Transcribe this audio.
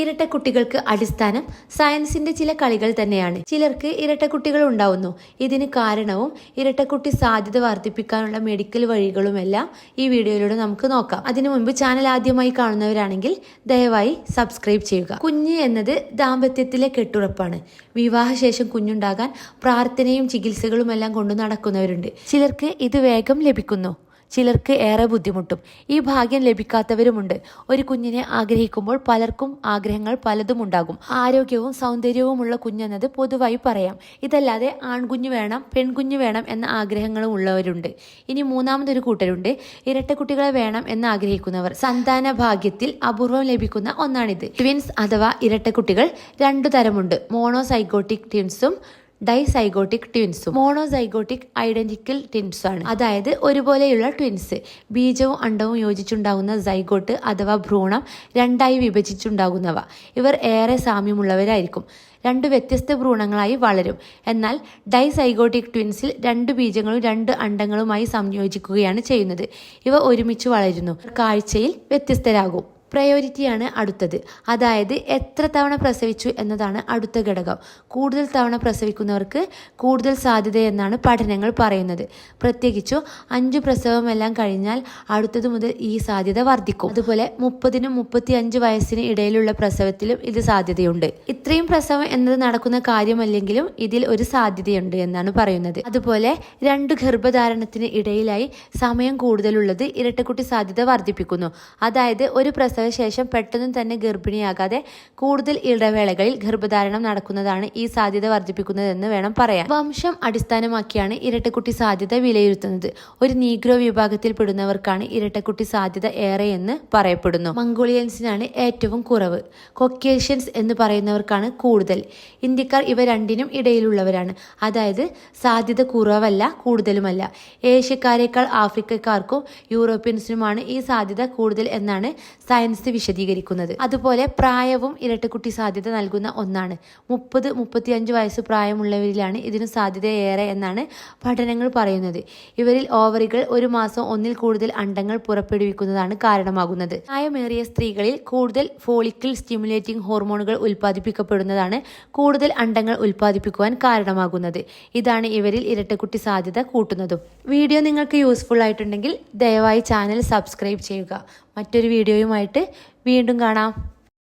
ഇരട്ടക്കുട്ടികൾക്ക് അടിസ്ഥാനം സയൻസിന്റെ ചില കളികൾ തന്നെയാണ്. ചിലർക്ക് ഇരട്ട കുട്ടികൾ ഉണ്ടാവുന്നു. ഇതിന് കാരണവും ഇരട്ടക്കുട്ടി സാധ്യത വർദ്ധിപ്പിക്കാനുള്ള മെഡിക്കൽ വഴികളുമെല്ലാം ഈ വീഡിയോയിലൂടെ നമുക്ക് നോക്കാം. അതിനു മുൻപ് ചാനൽ ആദ്യമായി കാണുന്നവരാണെങ്കിൽ ദയവായി സബ്സ്ക്രൈബ് ചെയ്യുക. കുഞ്ഞ് എന്നത് ദാമ്പത്യത്തിലെ കെട്ടുറപ്പാണ്. വിവാഹശേഷം കുഞ്ഞുണ്ടാകാൻ പ്രാർത്ഥനയും ചികിത്സകളുമെല്ലാം കൊണ്ടു നടക്കുന്നവരുണ്ട്. ചിലർക്ക് ഇത് വേഗം ലഭിക്കുന്നു. ചിലർക്ക് ഏറെ ബുദ്ധിമുട്ടും. ഈ ഭാഗ്യം ലഭിക്കാത്തവരുമുണ്ട്. ഒരു കുഞ്ഞിനെ ആഗ്രഹിക്കുമ്പോൾ പലർക്കും ആഗ്രഹങ്ങൾ പലതും ഉണ്ടാകും. ആരോഗ്യവും സൗന്ദര്യവുമുള്ള കുഞ്ഞെന്നത് പൊതുവായി പറയാം. ഇതല്ലാതെ ആൺകുഞ്ഞു വേണം പെൺകുഞ്ഞു വേണം എന്ന ആഗ്രഹങ്ങളും ഉള്ളവരുണ്ട്. ഇനി മൂന്നാമതൊരു കൂട്ടരുണ്ട്. ഇരട്ടക്കുട്ടികളെ വേണം എന്ന് ആഗ്രഹിക്കുന്നവർ. സന്താന ഭാഗ്യത്തിൽ അപൂർവം ലഭിക്കുന്ന ഒന്നാണിത്. ട്വിൻസ് അഥവാ ഇരട്ടക്കുട്ടികൾ രണ്ടു തരമുണ്ട്. മോണോസൈഗോട്ടിക് ട്വിൻസും ഡൈസൈഗോട്ടിക് ട്വിൻസും മോണോസൈഗോട്ടിക് ഐഡന്റിക്കൽ ട്വിൻസ് ആണ്. അതായത് ഒരുപോലെയുള്ള ട്വിൻസ് ബീജവും അണ്ടവും യോജിച്ചുണ്ടാകുന്ന സൈഗോട്ട് അഥവാ ഭ്രൂണം രണ്ടായി വിഭജിച്ചുണ്ടാകുന്നവ. ഇവർ ഏറെ സാമ്യമുള്ളവരായിരിക്കും. രണ്ട് വ്യത്യസ്ത ഭ്രൂണങ്ങളായി വളരും. എന്നാൽ ഡൈസൈഗോട്ടിക് ട്വിൻസിൽ രണ്ട് ബീജങ്ങളും രണ്ട് അണ്ടങ്ങളുമായി സംയോജിക്കുകയാണ് ചെയ്യുന്നത്. ഇവ ഒരുമിച്ച് വളരുന്നു. കാഴ്ചയിൽ വ്യത്യസ്തരാകും. പ്രയോറിറ്റിയാണ് അടുത്തത്. അതായത് എത്ര തവണ പ്രസവിച്ചു എന്നതാണ് അടുത്ത ഘടകം. കൂടുതൽ തവണ പ്രസവിക്കുന്നവർക്ക് കൂടുതൽ സാധ്യത എന്നാണ് പഠനങ്ങൾ പറയുന്നത്. പ്രത്യേകിച്ചു അഞ്ചു പ്രസവമെല്ലാം കഴിഞ്ഞാൽ അടുത്തത് മുതൽ ഈ സാധ്യത വർദ്ധിക്കും. അതുപോലെ മുപ്പതിനും മുപ്പത്തി അഞ്ച് വയസ്സിന് ഇടയിലുള്ള പ്രസവത്തിലും ഇത് സാധ്യതയുണ്ട്. ഇത്രയും പ്രസവം എന്നത് നടക്കുന്ന കാര്യമല്ലെങ്കിലും ഇതിൽ ഒരു സാധ്യതയുണ്ട് എന്നാണ് പറയുന്നത്. അതുപോലെ രണ്ട് ഗർഭധാരണത്തിന് ഇടയിലായി സമയം കൂടുതലുള്ളത് ഇരട്ടക്കുട്ടി സാധ്യത വർദ്ധിപ്പിക്കുന്നു. അതായത് ഒരു പ്രസവ ശേഷം പെട്ടെന്ന് തന്നെ ഗർഭിണിയാകാതെ കൂടുതൽ ഇടവേളകളിൽ ഗർഭധാരണം നടക്കുന്നതാണ് ഈ സാധ്യത വർദ്ധിപ്പിക്കുന്നതെന്ന് വേണം പറയാൻ. വംശം അടിസ്ഥാനമാക്കിയാണ് ഇരട്ടക്കുട്ടി സാധ്യത വിലയിരുത്തുന്നത്. ഒരു നീഗ്രോ വിഭാഗത്തിൽ പെടുന്നവർക്കാണ് ഇരട്ടക്കുട്ടി സാധ്യത ഏറെ എന്ന് പറയപ്പെടുന്നു. മംഗോളിയൻസിനാണ് ഏറ്റവും കുറവ്. കൊക്കേഷ്യൻസ് എന്ന് പറയുന്നവർക്കാണ് കൂടുതൽ. ഇന്ത്യക്കാർ ഇവ രണ്ടിനും ഇടയിലുള്ളവരാണ്. അതായത് സാധ്യത കുറവല്ല കൂടുതലുമല്ല. ഏഷ്യക്കാരേക്കാൾ ആഫ്രിക്കക്കാർക്കും യൂറോപ്യൻസിനുമാണ് ഈ സാധ്യത കൂടുതൽ എന്നാണ് സയൻസ് വിശദീകരിക്കുന്നത്. അതുപോലെ പ്രായവും ഇരട്ടക്കുട്ടി സാധ്യത നൽകുന്ന ഒന്നാണ്. മുപ്പത് മുപ്പത്തിയഞ്ച് വയസ്സ് പ്രായമുള്ളവരിലാണ് ഇതിന് സാധ്യത ഏറെ എന്നാണ് പഠനങ്ങൾ പറയുന്നത്. ഇവരിൽ ഓവറികൾ ഒരു മാസം ഒന്നിൽ കൂടുതൽ അണ്ടങ്ങൾ പുറപ്പെടുവിക്കുന്നതാണ് കാരണമാകുന്നത്. പ്രായമേറിയ സ്ത്രീകളിൽ കൂടുതൽ ഫോളിക്കിൾ സ്റ്റിമുലേറ്റിംഗ് ഹോർമോണുകൾ ഉൽപ്പാദിപ്പിക്കപ്പെടുന്നതാണ് കൂടുതൽ അണ്ടങ്ങൾ ഉൽപ്പാദിപ്പിക്കുവാൻ കാരണമാകുന്നത്. ഇതാണ് ഇവരിൽ ഇരട്ടക്കുട്ടി സാധ്യത കൂട്ടുന്നതും. വീഡിയോ നിങ്ങൾക്ക് യൂസ്ഫുൾ ആയിട്ടുണ്ടെങ്കിൽ ദയവായി ചാനൽ സബ്സ്ക്രൈബ് ചെയ്യുക. മറ്റൊരു വീഡിയോയുമായിട്ട് വീണ്ടും കാണാം.